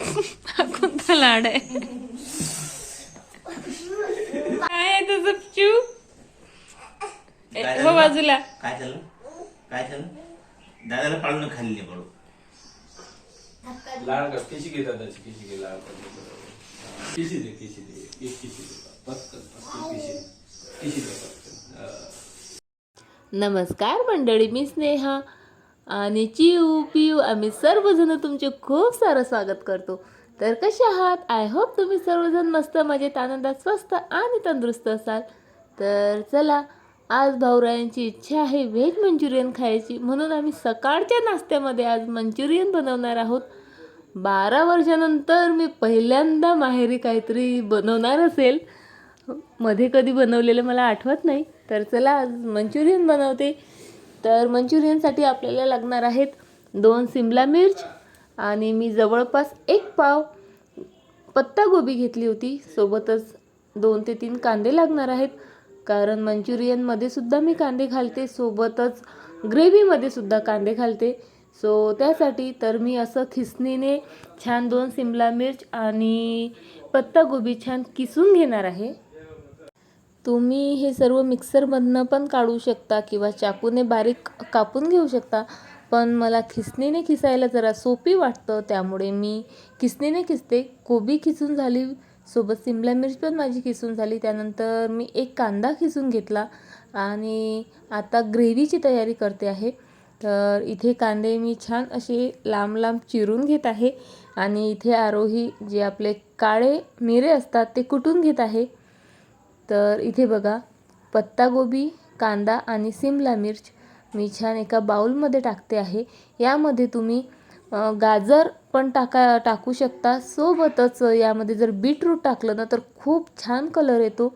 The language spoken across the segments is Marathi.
हा कोणता लाड आहे. काय आहे तुझं ए, काय हो झालं? बाजूला. काय झालं? काय झालं? दादाला पाळून खाल्ली नाही पडू लाल का किशी घे दादाची किशी घे लाल का किशी दे किशी दे एक किशी दे. पटकन पटकन किशी किशी दे पटकन. हा. नमस्कार मंडळी मी स्नेहा. आणि चिऊ पिऊ आम्ही सर्वजण तुमचे खूप सारं स्वागत करतो. तर कसे आहात? आय होप तुम्ही सर्वजण मस्त मजेत आनंदात स्वस्त आणि तंदुरुस्त असाल. तर चला आज भाऊरायांची इच्छा आहे व्हेज मंचुरियन खायची. म्हणून आम्ही सकाळच्या नाश्त्यामध्ये आज मंचुरियन बनवणार आहोत. बारा वर्षानंतर मी पहिल्यांदा माहेरी काहीतरी बनवणार असेल. मध्ये कधी बनवलेलं मला आठवत नाही. तर चला आज मंचुरियन बनवते. तर मंचुरियनसाठी आपल्याला लागणार आहेत दोन सिमला मिर्च आणि मी जवळपास एक पाव पत्तागोबी घेतली होती. सोबतच दोन ते तीन कांदे लागणार आहेत. कारण मंचुरियनमध्ये सुद्धा मी कांदे घालते सोबतच ग्रेव्हीमध्ये सुद्धा कांदे घालते. सो त्यासाठी तर मी असं खिसणीने छान दोन सिमला मिर्च आणि पत्तागोबी छान किसून घेणार आहे. तुम्ही हे सर्व मिक्सरमधनं पण काढू शकता किंवा चाकूने बारीक कापून घेऊ शकता. पण मला खिसणीने खिसायला जरा सोपी वाटतं त्यामुळे मी खिसणीने खिसते. कोबी खिसून झाली सोबत सिमला मिरची पण माझी खिसून झाली. त्यानंतर मी एक कांदा खिसून घेतला आणि आता ग्रेव्हीची तयारी करते आहे. तर इथे कांदे मी छान असे लांब लांब चिरून घेत आहे आणि इथे आरोही जे आपले काळे मिरे असतात ते कुटून घेत आहे. तर इथे बघा पत्तागोबी कांदा आणि सिमला मिर्च मी छान एका बाउलमध्ये टाकते आहे. यामध्ये तुम्ही गाजर पण टाका टाकू शकता. सोबतच यामध्ये जर बीटरूट टाकलं ना तर खूप छान कलर येतो.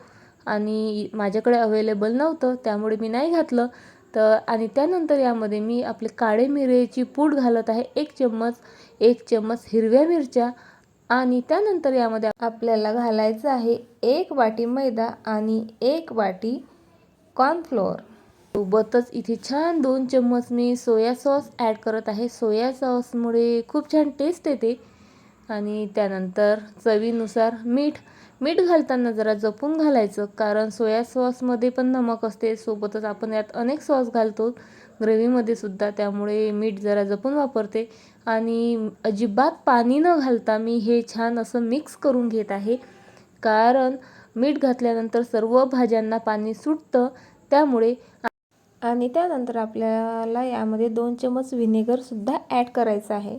आणि माझ्याकडे अवेलेबल नव्हतं त्यामुळे मी नाही घातलं. तर आणि त्यानंतर यामध्ये मी आपले काळे मिरेची पूड घालत आहे. एक चम्मच एक चम्मच हिरव्या मिरच्या आणि त्यानंतर यामध्ये आपल्याला घालायचं आहे एक वाटी मैदा आणि एक वाटी कॉर्नफ्लोअर सोबतच इथे छान दोन चम्मच मी सोया सॉस ॲड करत आहे. सोया सॉसमुळे खूप छान टेस्ट येते. आणि त्यानंतर चवीनुसार मीठ. मीठ घालताना जरा जपून घालायचं कारण सोया सॉसमध्ये पण नमक असते. सोबतच आपण यात अनेक सॉस घालतो. ग्रेव्हीमध्ये सुद्धा त्यामुळे मीठ जरा जपून वापरते. आणि अजिबात पाणी न घालता मी हे छान असं मिक्स करून घेत आहे. कारण मीठ घातल्यानंतर सर्व भाज्यांना पाणी सुटतं त्यामुळे आणि त्यानंतर आपल्याला यामध्ये दोन चमच व्हिनेगरसुद्धा ॲड करायचं आहे.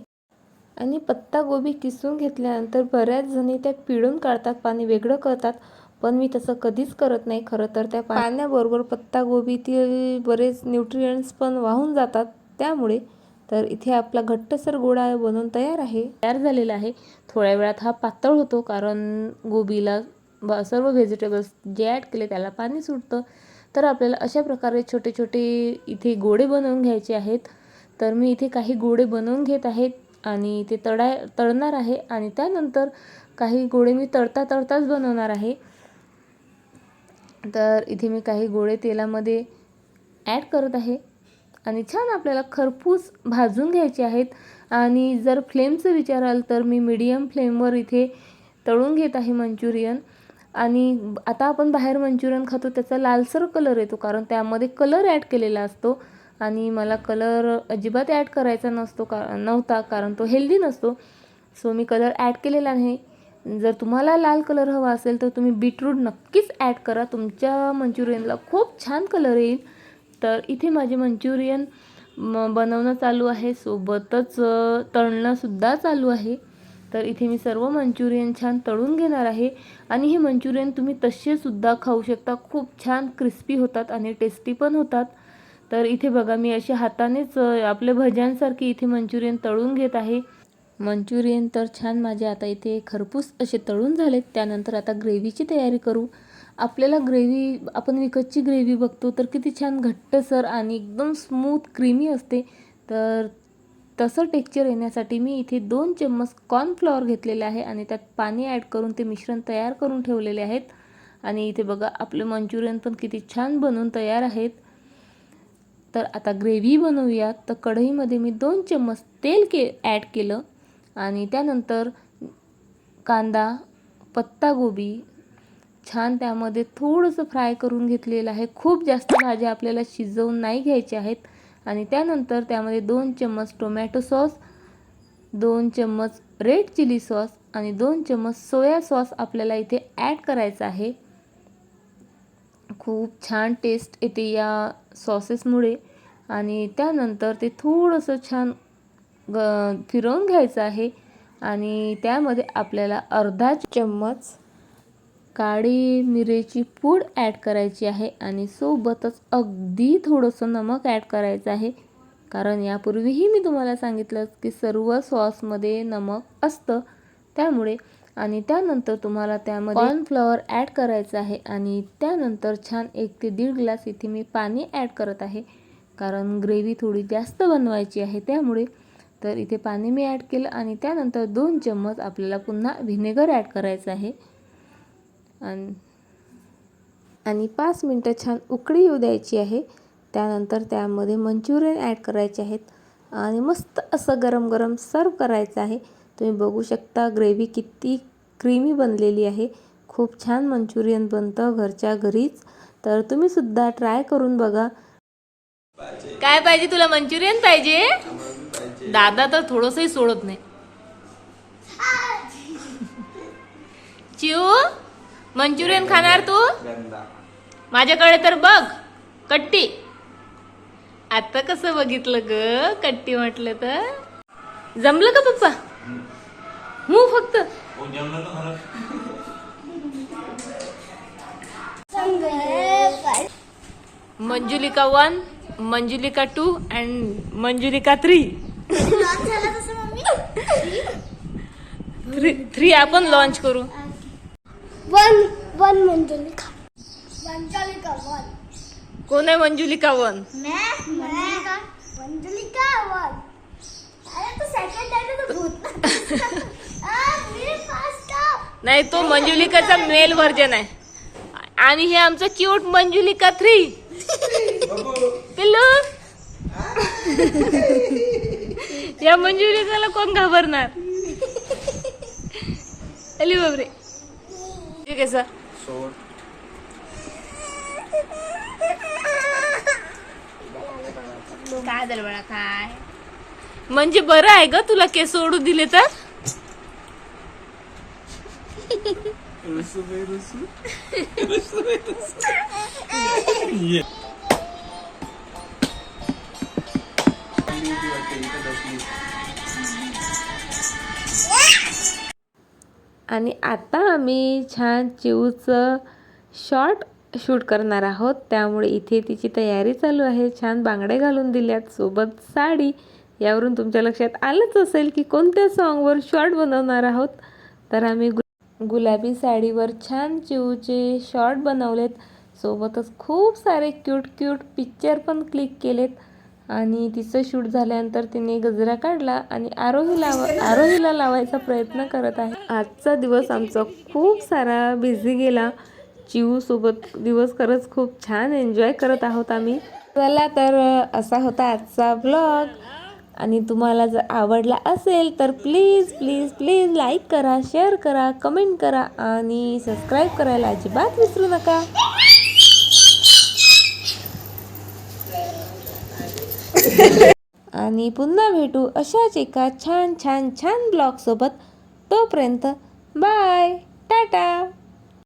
आणि पत्तागोबी किसून घेतल्यानंतर बऱ्याच जणी त्या पिळून काढतात पाणी वेगळं करतात. पण मी तसं कधीच करत नाही. खरं तर त्या पाण्याबरोबर पत्तागोबीतील बरेच न्यूट्रियंट्स पण वाहून जातात. त्यामुळे तर इथे आपला घट्टसर गोळा बनवून तयार आहे. तयार झालेला आहे. थोड्या वेळात हा पातळ होतो कारण गोबीला सर्व व्हेजिटेबल्स जे ॲड केले त्याला पाणी सुटतं. तर आपल्याला अशा प्रकारे छोटे छोटे इथे गोळे बनवून घ्यायचे आहेत. तर मी इथे काही गोळे बनवून घेत आहेत आणि ते तळाय तळणार आहे आणि त्यानंतर काही गोळे मी तळता तळताच बनवणार आहे. तर इथे मी काही गोळे तेलामध्ये ॲड करत आहे. आणि छान आपल्याला खरपूस भाजून घ्यायचे आहेत. आणि जर फ्लेमचं विचाराल तर मी मीडियम फ्लेमवर इथे तळून घेत आहे मंचुरियन. आणि आता आपण बाहेर मंचुरियन खातो त्याचा लालसर कलर येतो कारण त्यामध्ये कलर ॲड केलेला असतो. आणि मला कलर अजिबात ॲड करायचा नसतो का नव्हता कारण तो हेल्दी नसतो. सो मी कलर ॲड केलेला नाही. जर तुम्हाला लाल कलर हवा असेल तर तुम्ही बीटरूट नक्कीच ॲड करा. तुमच्या मंचुरियनला खूप छान कलर येईल. तर इथे माझे मंचुरियन म बनवणं चालू आहे. सोबतच तळणंसुद्धा चालू आहे. तर इथे मी सर्व मंचुरियन छान तळून घेणार आहे. आणि हे मंचुरियन तुम्ही तसेसुद्धा खाऊ शकता. खूप छान क्रिस्पी होतात आणि टेस्टी पण होतात. तर इथे बघा मी अशा हातानेच आपल्या भज्यांसारखे इथे मंचुरियन तळून घेत आहे. मंचुरियन तर छान माझे. आता इथे खरपूस असे तळून झालेत. त्यानंतर आता ग्रेव्हीची तयारी करू. आपल्याला ग्रेव्ही आपण विकतची ग्रेव्ही बघतो तर किती छान घट्टसर आणि एकदम स्मूथ क्रीमी असते. तर तसं टेक्चर येण्यासाठी मी इथे दोन चम्मच कॉर्नफ्लॉवर घेतलेले आहे आणि त्यात पाणी ॲड करून ते मिश्रण तयार करून ठेवलेले आहेत. आणि इथे बघा आपले मंचुरियन पण किती छान बनवून तयार आहेत. तर आता ग्रेव्ही बनवूया तर कढईमध्ये मी दोन चम्मच तेल के ॲड केलं. आणि त्यानंतर कांदा पत्तागोबी छान त्यामध्ये थोडंसं फ्राय करून घेतलेलं आहे. खूप जास्त भाज्या आपल्याला शिजवून नाही घ्यायच्या आहेत. आणि त्यानंतर त्यामध्ये दोन चम्मच टोमॅटो सॉस दोन चम्मच रेड चिली सॉस आणि दोन चम्मच सोया सॉस आपल्याला इथे ॲड करायचा आहे. खूप छान टेस्ट येते या सॉसेसमुळे. आणि त्यानंतर ते थोडंसं छान ग फिरवून घ्यायचं आहे. आणि त्यामध्ये आपल्याला अर्धा चम्मच काळी मिरेची पूड ॲड करायची आहे. आणि सोबतच अगदी थोडंसं नमक ॲड करायचं आहे. कारण यापूर्वीही मी तुम्हाला सांगितलं की सर्व सॉसमध्ये नमक असतं. त्यामुळे आणि त्यानंतर तुम्हाला त्यामध्ये कॉर्नफ्लॉवर ॲड करायचं आहे. आणि त्यानंतर छान एक ते दीड ग्लास इथे मी पाणी ॲड करत आहे. कारण ग्रेव्ही थोडी जास्त बनवायची आहे. त्यामुळे तर इथे पाणी मी ॲड केलं आणि त्यानंतर दोन चम्मच आपल्याला पुन्हा व्हिनेगर ॲड करायचं आहे. आणि आणि पाच मिनटं छान उकळी येऊ द्यायची आहे. त्यानंतर त्यामध्ये मंचुरियन ॲड करायचे आहेत. आणि मस्त असं गरम गरम सर्व करायचं आहे. तुम्ही बघू शकता ग्रेव्ही किती क्रीमी बनलेली आहे. खूप छान मंचुरियन बनतं घरच्या घरीच. तर तुम्हीसुद्धा ट्राय करून बघा. काय पाहिजे तुला? मंचुरियन पाहिजे? दादा तर थोडंसंही सोडत नाही. चिऊ मंचुरियन खाणार तू? माझ्याकडे तर बघ कट्टी. आता कसं बघितलं ग कट्टी म्हटलं तर? जमलं का पप्पा? हो फक्त Manjulika one Manjulika two and Manjulika three. Three three आपण लॉन्च करू. One one Manjulika. Manjulika one कोण आहे मंजुलिका वन मैं मंजुलिका मंजुलिका वन अरे तो सेकंड ना तो भूत. आ मेरे पास था नाही तो मंजुलिकाचा मेल व्हर्जन आहे. आणि हे आमचं क्यूट मंजुलिका थ्री पिल्लू. या मंजुलिकाला कोण घाबरणार? अली बापरे ठीक आहे सर. काय झालं बाळा काय? म्हणजे बरं आहे ग तुला केस सोडू दिले तर? आणि आता आम्ही छान चिऊचं शॉर्ट शूट करणार आहोत. त्यामुळे इथे तिची तयारी चालू आहे. छान बांगडे घालून दिल्यात. सोबत साडी. यावरून तुमच्या लक्षात आलंच असेल की कोणत्या सॉन्गवर शॉर्ट बनवणार आहोत. तर आम्ही गु गुलाबी साडीवर छान चिऊचे शॉर्ट बनवलेत. सोबतच खूप सारे क्यूट क्यूट पिक्चर पण क्लिक केलेत. आणि तिचं शूट झाल्यानंतर तिने गजरा काढला आणि आरोही लाव आरोहीला लावायचा प्रयत्न करत आहे. आजचा दिवस आमचा खूप सारा बिझी गेला. चिवसोबत दिवस खरंच खूप छान एन्जॉय करत आहोत आम्ही. चला तर असा होता आजचा ब्लॉग आणि तुम्हाला जर आवडला असेल तर प्लीज प्लीज प्लीज लाईक करा शेअर करा कमेंट करा आणि सबस्क्राईब करायला अजिबात विसरू नका. आणि पुन्हा भेटू अशाच एका छान छान छान ब्लॉगसोबत. तोपर्यंत बाय टाटा.